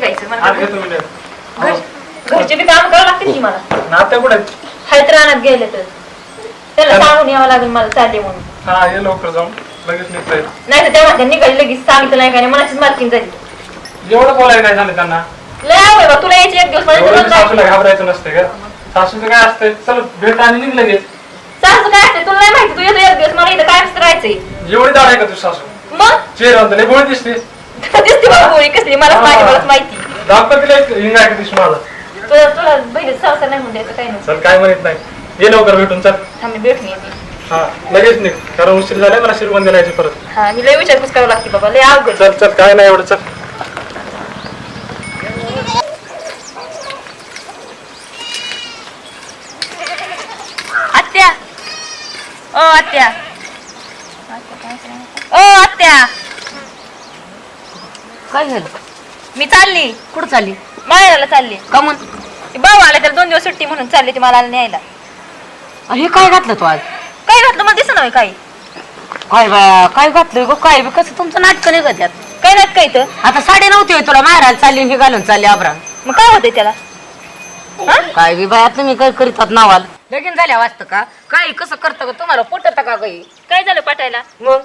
निघायचं मला आज घेतो मी लेट. घर- घरचे बी काम करावं लागतील की मला? नात्या कुठे? आहेत? रानात गेले तर. त्याला. सांगून यावं लागेल मला चालले म्हणून. हा ये लवकर जाऊन. लगेच निघता येईल. नाही तर तेव्हा निघाली लगेच सांगितलं नाही काय मनाचीच मार्किंग झाली. एवढं बोलायला काय झालं त्यांना? लय आवड बा तुला यायची एक दिवस मला एवढं तर बी जायचं. सासूला घाबरायचं नसते का? सासूचं काय असतंय? चल भेट आणि निघ लगेच. सासू काय असते तुला नाही माहिती तू येतो एक दिवस मला इथं काय राहायचंय. एवढी दाड आहे का तुझी सासू? मग? चेहरा लय गोळी दिसते दिसते मला गोळी कसली मला माहिती मलाच माहिती. दाखव तिला एक हिंगा आहे का दिसू माझा तुला तुला बहिणी संसार नाही म्हणून द्यायचं काही नाही. चल काय म्हणत नाही. ये लवकर भेटून चल. मी भेटून येते. हा लगेच निघ. कारण उशीर झालाय मला शिरबंद द्यायची परत. हा मी लय विचारपूस करावं लागते बाबा लय अवघड. चल चल काय नाही एवढं चल आत्या ओ आत्या ओ आत्या काय झालं? मी चालली. कुठं चालली? माहेराला चालली. का म्हण भाऊ आला त्याला दोन दिवस सुट्टी म्हणून चालली ती मला न्यायला. हे काय घातलं तू आज? काय घातलं मला दिसत नाही काही. काय बाया काय घातलं गो? काय बी? कसं तुमचं नाटक नाही का त्यात काय नाही काय तर आता साडी नव्हती होय तुला मारायला चालली हे घालून चालली आबरा मग काय होतंय त्याला? काय बी बाया तुम्ही काय करीतात नावाल. लगीन झाल्या वाचतं का? काय कसं करतं का तुम्हाला पटत का काही काय झालं पाठायला मग?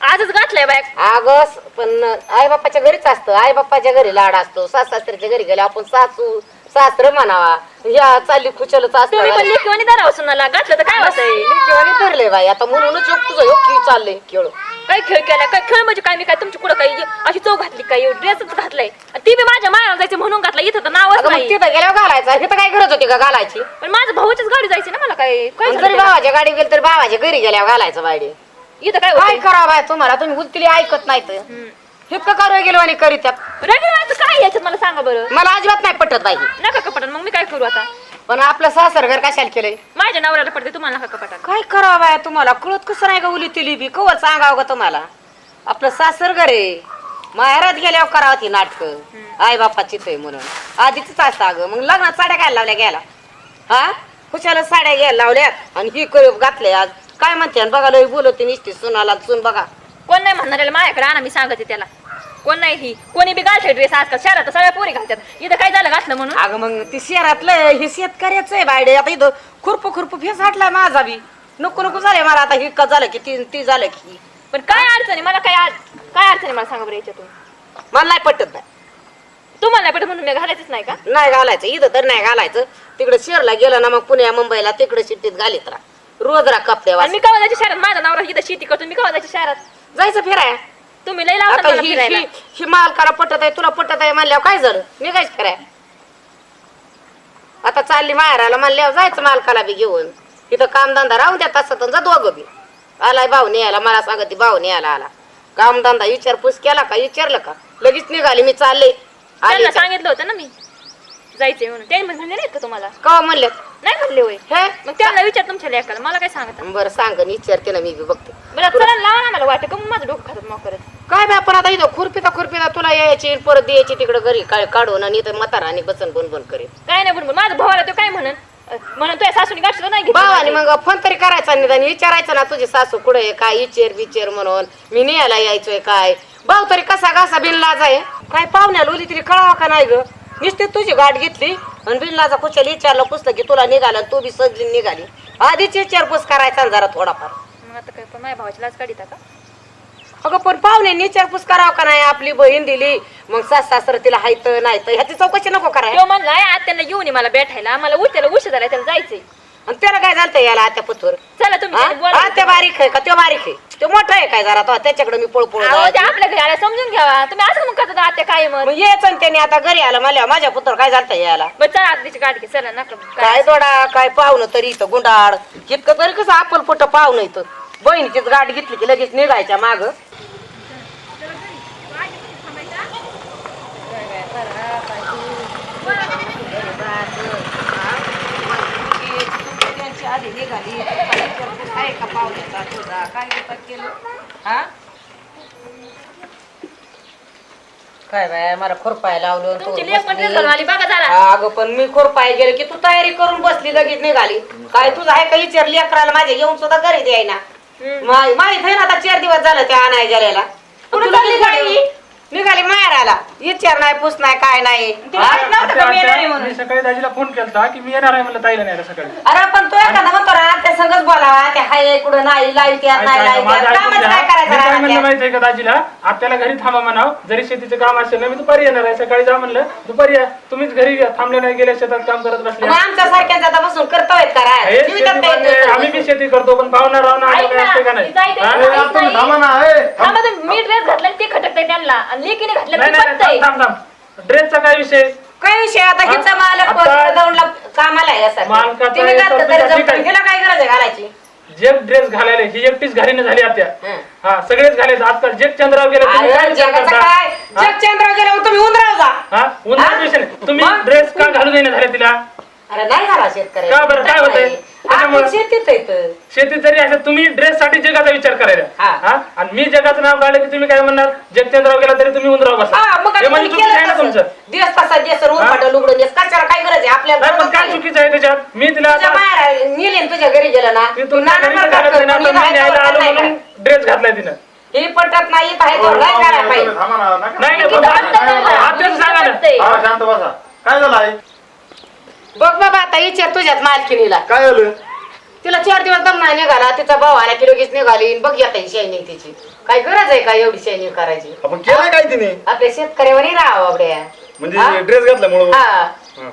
आजच घातलंय बाय अगं पण आई बाप्पाच्या घरीच असतं. आई बाप्पाच्या घरी लाड असतो. सास सासऱ्याच्या घरी गेले आपण सासू सासर म्हणावा. या चालली खुचलच तुम्ही पण असतं लेखीवानी धरावं सुनाला. घातलं तर काय होतंय? धरले बाई. आता म्हणूनच योग तुझं योग की चाललंय खेळ. काय खेळ केला? काय खेळ म्हणजे काय? मी काय तुमची कुठं काही अशी चौ घातली काय ड्रेसच घातलाय. आणि ती बी माझ्या मायाला जायचं म्हणून घातला इथं तर नावच अगं मग नाही. तिथं गेल्यावर घालायचा. तिथं काय गरज होती का घालायची? पण माझ्या भाऊचीच गाडी जायची ना मला काय? काय आणि झालं जरी त्याला? भावाच्या गाडी गेली तर भावाच्या घरी गेल्यावर घालायचं बायडी इथं काय काय होतंय? करावं बाय तुम्हाला? तुम्ही उलटिली ऐकत नाही तर हम्म. हे का गेलो आणि करीत रविवारचं काय याच्यात मला सांगा बरं? मला अजिबात नाही पटत बाई. नका कपाटात मग मी काय करू आता? पण आपलं सासर घर कशाला केलंय? माझ्या नवऱ्याला पडते तुम्हाला नका कपाटात. काय करावं बाय तुम्हाला? कळत कसं नाही का तिली बी? कवच सांगावं का तुम्हाला. आपलं सासर घर आहे. माहेरात गेल्यावर करावं ती नाटक. आई बापा चितय म्हणून. आधीच असतं अगं. मग लग्नात साड्या काय लावल्या गेला हा? खुशाला साड्या घ्यायला लावल्यात. आणि ही करू घातले आज. काय म्हणते? आणि बघा लय बोलते निसती सुनाला सुन बघा. कोण नाही म्हणणार माझ्याकडे आणा मी सांगते त्याला. कोण नाही ही? कोणी बी घालते ड्रेस आजकाल? शहरात तर सगळ्या पोरी घालतात. इथं काय झालं घातलं म्हणून? अगं मग ती शहरातलं हे शेतकऱ्याचं आहे बायडे. आता इथं खुरप खुरप फेस हटलाय माझा बी. नको नको झालंय मला आता. हे का झालं की ती ती झालं की. पण काय अडचणी मला काय अड- काय अडचणी मला सांगा बरं याच्यातून. मला नाही पटत नाही तुम्हाला नाही पटत म्हणून मी घालायचंच नाही का? नाही घालायचं. इथं तर नाही घालायचं. तिकडे शहरला गेलं ना मग पुण्या मुंबईला तिकडे शिट्टीत घालीत राहा. रोज कपडे आणि मी कवा जायच्या शहरात? माझा नवरा इथं शेती करतो मी कवा जायच्या शहरात? जायचं फिराय तुम्ही लई लावता आता मला ही फिरायला. ही ही मालकाला पटत आहे तुला पटत आहे म्हणल्यावर काय झालं निघायचं फिराय आता चालली माहेराला म्हणल्यावर जायचं मालकाला बी घेऊन. इथं कामधंदा राहून द्या तसं जा दोघं बी. आलाय भाऊ न्यायला मला सांगते भाऊ न्यायला आला. कामधंदा विचारपूस केला का विचारलं का? लगेच निघाली मी चालले. आले त्यांना सांगितलं होतं ना मी. जायचंय म्हणून. ते म्हणले नाहीत का तुम्हाला? कवा म्हणले? नाही म्हणले होय. हे? मग त्यांना विचार तुमच्या लेखाला मला काय सांगता? बरं सांग विचारते ना मी बी बघते. बरं चला लावा ना मला वाटतं का मग माझं डोकं खातात मग करत काय बी आपण आता इथं खुरपिता खुरपिता तुला यायची परत द्यायची तिकडे घरी. काय काढून आणि इथं म्हातारा आणि बसन बन बन करेल काय नाही म्हणून माझा भावाला तो काय म्हणन? अं, म्हणून तुझ्या सासूनी गाठलं नाही भावाने. मग फोन तरी करायचा निदान विचारायचं ना तुझी सासू कुठे आहे काय विचार विचार म्हणून. मी न्यायला यायचोय काय? भाऊ तरी कसा घासा बिनलाज आहे? काय पाहुण्याला ओली तरी कळावा का नाही ग? नुसती तुझी गाठ घेतली आणि बिनलाजा कुशल विचारलं पुस्तक की तुला निघालं तू बी सजली निघाली. आधीच विचारपूस करायचा ना जरा थोडाफार. मग आता काय पण माझ्या भावाची लाच काढिता का? अगं पण पाहुणे विचारपूस करावं का नाही? आपली बहीण दिली मग सास सासर तिला हायत नाही तर ह्याची चौकशी नको करायला. तो म्हणला येऊन ये मला भेटायला. मला उठ्याला उशीर झाला त्याला जायचंय. आणि त्याला काय झालं याला आता पथवर चला तुम्ही बोला. बारीक आहे का? तो बारीक आहे. तो मोठा आहे काय जरा? तो त्याच्याकडे मी पळ पळ अहो, ते आपल्या घरी आल्या समजून घ्यावा. तुम्ही असं मग करता आत्या काय मग मग यायचं आणि त्याने आता घरी आलं मला माझ्या पुत्र काय झालं बरं चला आता तिची गाडी घे. चला नका काय? काय दोडा काय पाहुणं तरी इथं गुंडाळ. इतकं तरी कसं आपण पोट पाहुणं इथं? बहिणीचीच गाडी घेतली की लगेच निघायच्या माग. आहे का पाहुण्याचा तुझा काय केलं हा काय बाय मला खुरपाय लावलं तू तुमची लेख पण बसली. ड्रेस आली बघा जरा अगं पण मी खुरपाय गेले की तू तयारी करून बसली लगेच निघाली काय तुझं आहे का विचार लेकराला माझ्या येऊन सुद्धा घरी द्याय ना हम्म. मा- माहीत आहे ना आता चार दिवस झालं त्या आणाय गेलेला कुठं तुला चालली किती बाई? गाडी? निघाली माहेराला. विचार नाही पूस नाही काय नाही. तिला माहीत नव्हतं का मी येणार आहे मी म्हणून? सकाळी दाजीला फोन केलता की मी येणार आहे म्हणलं ताईला नाही सकाळी. अरे पण तो एखादा म्हणतो ना त्या संगच बोलावा त्या हाय कुठं नाही लाइट यात नाही लाइट यात कामच घ्या. काय? माहितीये का दाजीला आपल्याला घरी थांबा म्हणाव जरी शेतीचं काम असेल ना मी दुपारी येणार आहे सकाळी जा म्हणलं दुपारी या तुम्हीच घरी या. थांबले नाही गेल्या शेतात काम करत बसले मग आमच्या सारख्याच आता बसून करतोय का राय? हे जीवितात शेती नाही म्हणजे आम्ही बी शेती करतो पण पाहुणा असते का नाही हा? आपण थांबा ना ए, थांब. थांबा तुम्ही, मी ड्रेस घातला आणि ते खटकतंय त्यांना आणि लेकीने घातलं नाही थांब थांब थांब ड्रेसचा काय विषय काय विषय आता? हिचा मालक आता- वगैरे जाऊन कामाला आहे असं मालकाचा तिने हे घातलं तर तरी तुझ्या ठीक जमतं. आहे. हिला काय गरज आहे घालायची जे ड्रेस घालायला ही एकटीच घालीने झाली आता हं. सगळेच घालायचे आजकाल जे चंद्राव गेले तुम्ही काय विचार करता? हा? जग चंद्रावर गेल्यावर तुम्ही उंदराव जा हा उन्हाळ्यात हा? विषय नाही. तुम्ही मग? ड्रेस का घालू देणे झाले तिला अरे नाही घाला शेतकरी का बरं, काय होतंय? त्याच्यामुळं? शेतीत येत शेतीत जरी असेल तुम्ही ड्रेस साठी जगाचा विचार करायला. हा. हा? आणि मी जगाचं नाव काढलं की तुम्ही काय म्हणणार? जगचंद्राव गेला तरी तुम्ही उंदराव बसा. हा मग हे आता म्हणजे तुम्ही चुकीचं आहे केलं ना तुमचं? तसं. दिवस तसा दिवस रूम हा? फाटल उघडून दिवस कशाला काय गरज आहे? आपल्याला नाही पण काय. चुकीचं आहे त्याच्यात? मी तिला तुझ्या आता- बाहेर नेले तुझ्या घरी गेलं ना. मी तू तुमच्या नाना घरी प्रकार घालत कर, नाही ना, कोणी आता मी नाही न्यायला करत आलो नाही म्हणून का? ड्रेस घातलाय तिनं. हे पटत नाही पाहिजे. करायला. नाही नाही सांगा ना. हा, शांत बसा. काय झालं बघ बाबा आता विचार तुझ्यात मालकिनीला काय झालं तिला चार दिवस दम नाही निघाला तिचा भाऊ आला की लगेच निघाली. बघ आता ही शायनिंग तिची. काय गरज आहे का एवढी शायनिंग करायची? आपण केलं काय तिने? आपल्या शेतकऱ्यावर राहावं हा? म्हणजे ड्रेस घातल्यामुळं हा. हा.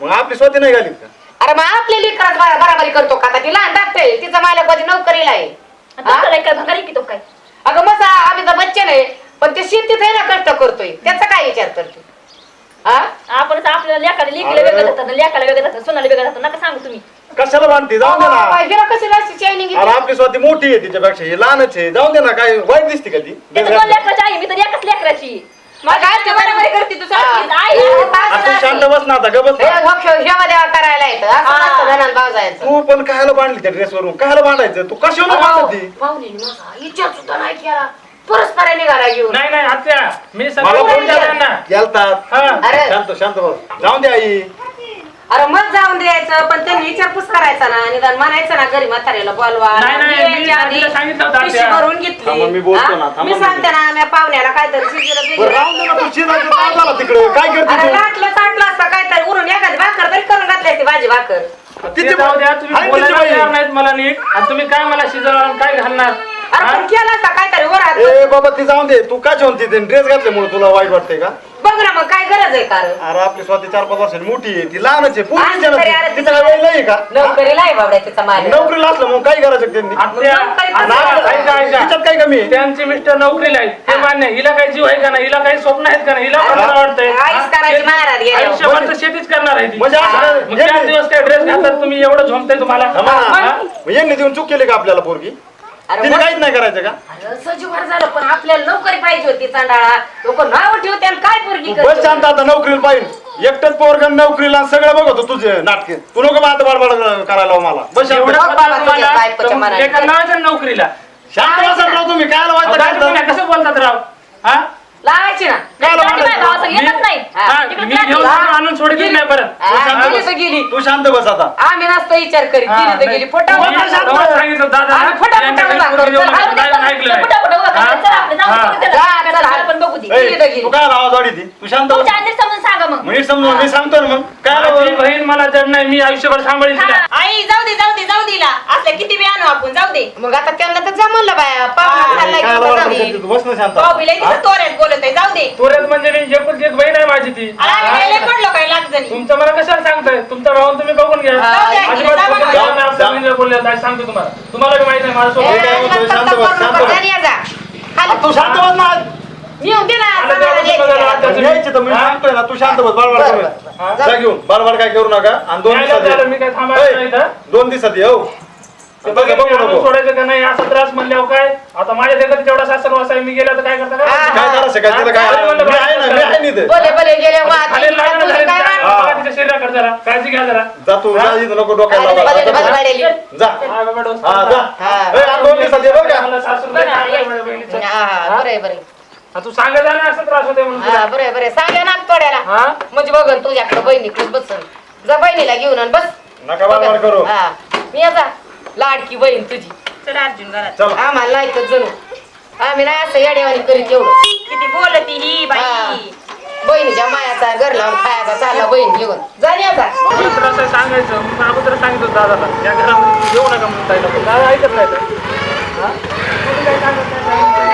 मग आपली स्वतः नाही घालीत का? अरे मग आपली लेकरात बरा- बराबरी करतो का? आता ती लहान टाकते तिचा मालक माझी नोकरीला आहे. आणि तुमचं काय काय भंगारी की तो काय? अगं मग आम्ही तर बच्चे नाही पण ते शेतीत आहे ना कष्ट करतोय. त्याचा काय विचार करतो? हा? आपण आपल्याला लेकाला लेकीला अरे. वेगळं जातात लेकाला वेगळं जातात सोनाला वेगळं जातात नका सांगू तुम्ही. कशाला बांधते जाऊ दे ना. अरे आपली स्वतः मोठी आहे तिच्यापेक्षा. ही लहानच आहे. जाऊ दे ना काय वाईट दिसते का ती? त्याचं दोन लेकराची आई? मी तर एकच लेकराची. मग काय ते बरोबर करते तू सारखीच. आई आ, तू शांत बस ना आता देवा करायला येतं. असं हा. नसतं ननंद भावजायचं. तू पण कायला बांधली त्या ड्रेस वरून? कायला बांधायचं तू कशाला बांधती पाहुणीने माझा विचार सुद्धा नाही केला. परस्पर निघाला घेऊन. नाही नाही आत्या मी मला सगळं फोन बोलतो त्यांना. गेलतात. हा. अरे. शांत शांत बस. जाऊ दे आई. अरे मग जाऊन द्यायचं पण त्यांनी विचारपूस करायचा ना. निदान म्हणायचं ना घरी म्हाताऱ्याला बोलवा. नाही, नाही, मी यायच्या आधी आधीला सांगितलं होतं पिशवी आत्या. भरून थांबा, मी घेतली बोलतो हा? ना, थांबा मी. सांगते ना मी पाहुण्याला काहीतरी शिजीला बरं बिजीला- राहून दे ना तू शिजायचं काय झाला तिकडे. काय करते अरे तू? लाटलं ताटलं असतं काहीतरी उरून एखादी भाकर तरी करून घातली असती भाजी भाकर. ते तिथे जाऊ द्या तुम्ही बोलायला तिची बाई. तयार नाहीत मला नीट. आणि तुम्ही काय मला शिजवणार काय घालणार? अरे? पण केलं काहीतरी वरात. ए बाबा ती जाऊन दे. तू काय म्हणते ड्रेस घातल्यामुळे तुला वाईट वाटते का? बघ ना मग काय गरज आहे कारण अरे आपली स्वतः चार पाच वर्षांनी मोठी आहे. ती लहानच आहे तरी अरे तिचा काय वेळ नाही का? नोकरीला आहे बाबड्या तिचा नोकरीला असलं मग काय करायचं त्यांनी? आत्या, काय आत्या, करायचं? ऐका, ऐका. तिच्यात काय कमी आहे? त्यांचे मिस्टर नोकरीला आहेत. हे मान्य आहे. हिला काही जीव आहे का नाही? हिला काही स्वप्न आहेत का नाही? हिला पण मला वाटतंय? आईच करायची महाराज गेल्यावर. आयुष्यभर तर शेतीच करणार आहे ती. म्हणजे असं- हा? मग चार दिवस काय ड्रेस घालतात? तुम्ही एवढं झोमताय तुम्हाला. हा? यांनी देऊन चूक केली का आपल्याला पोरगी? अरे तिने मग- काहीच नाही करायचं का? अरे सजीवार झालं पण आपल्याला नोकरी पाहिजे होती चांडाळा. लोक नाव ठेवते आणि काय पोरगी तू बस करते? शांत आता नोकरीला पाहिजे. एकटंच पोरग नोकरीला सगळं बघतो तुझे नाटके. तू नको आता बडबड करायला लावू मला. बस शांत. एवढं बघ पत्ता बाबा, तुम्हाला, तुझ्या बायकोच्या तर मग मनाने. एका लावायचं ना नोकरीला. शांत बसा राव तुम्ही. काय लावायचं कसं बोलतात राव? हा? लावायची ना काय दादी माझ्या भावाचं लावायचं येतच नाही हा, तिकडे मी जाती. घेऊन जाऊन आणून सोडित नाही परत तू हा, शांत गेली बस. तर गेली तू शांत बस आता आम्ही नसतो विचार करीत हा, गेली तर नाही. गेली फोटा मी फोटा तेव्हा फोटा. सांगितलं दादा आम्ही फटाफट यांच्या घरी दाखवतो. पोरगी देऊ नका. चला, नाही, नाही ऐकलं नाही. फटाफट उभं करा. हा? चला, आपलं जाऊ हा. दे त्याला. जा, चला. त्याला पण बघू दे ए, गेली तर गेली. तू काय आवाज वाढी ती तू शांत बस तुमच्या आधी समजून सांगा मग मी समजून मी सांगतो ना मग काय माझी लावा? बहीण मला जड नाही मी आयुष्यभर सांभाळील तिला आई जाऊ दे जाऊ दे जाऊ दिला असल्या किती बी आणू आपण जाऊ दे मग आता त्यांना तर जमलं बाया पाहुणा की जाऊ? तू? बस ना शांत भाऊ बिलाई हा? तिथं तोऱ्यात बोलत आहे जाऊ दे तुरंत म्हणजे मी एकूण एक बहीण आहे माझी ती अरे आम्ही? गेले पडलो काय लाग जणी तुमचं मला कशाला सांगताय तुमचा भाऊन तुम्ही बघून घ्या अजिबात जा, बघून जा, घ्या. जा. मी आपल्या बहिणीला बोलले नाही सांगतो तुम्हाला तुम्हाला बी माहिती आहे ए, माझ्यासोबत काय लग्न बोलतोय? शांत तर बस, करू शांत नको, बस. घरी ये जा. आ, तू शांत बस ना येऊन दे ना बघायला द्या. यायची तर मी हा? सांगतोय ना तू शांत बस बडबड बरं, करू बरं, नका. हा? जा घेऊन बडबड काय करू नका आणि दोन दिवसात ये. झालं, मी काय थांबायचं नाही ए, इथं. दोन दिवसात ये, हो ते आता बघा, बघू मी आणून नको सोडायचं का नाही असा त्रास म्हणल्यावर काय आता माझ्या देखत तेवढा सासर मी गेला तर काय करता हा, का काय करायचं काय तिला काय हा, म्हणलं मी आहे ना मी आहे ना इथे. बोले बोले गेले वा खाली लागलं तुझी झालं, काय जा, वाट? बघा तिच्या शरीराकडे जरा काळजी घ्या जरा जा तू जा इथं नको डोक्याला आले, लावा. बले, जा, बले, जा. बले. जा हा, बाबा, डोस हा जा हा. ए, आणि दोन दिवसात ये बरं का मला सासूर बरं, नाही, ये. माझ्या बहिणीचं. हा, हा, बरं आहे, बरं आहे. हा, तू सांगत म्हणून बरं सांगा ना हा? म्हणजे बघन तुझ्याकडे बहिणीकडे बसन. जा बहिणीला घेऊन बस. नका करू. मी जा लाडकी बहीण तुझी. आम्हाला ऐकत जणू. आम्ही नाही असं येड्यावानी करीत येऊ किती बोलती ही बाई. बहिणीच्या मायाचा घर लावून खायाचा चालला बहीण घेऊन. जा सांगायचं अगोदर सांगितलं होतं दादाला. या घरामध्ये येऊ नका म्हणून ऐकत नाही तर. नाही.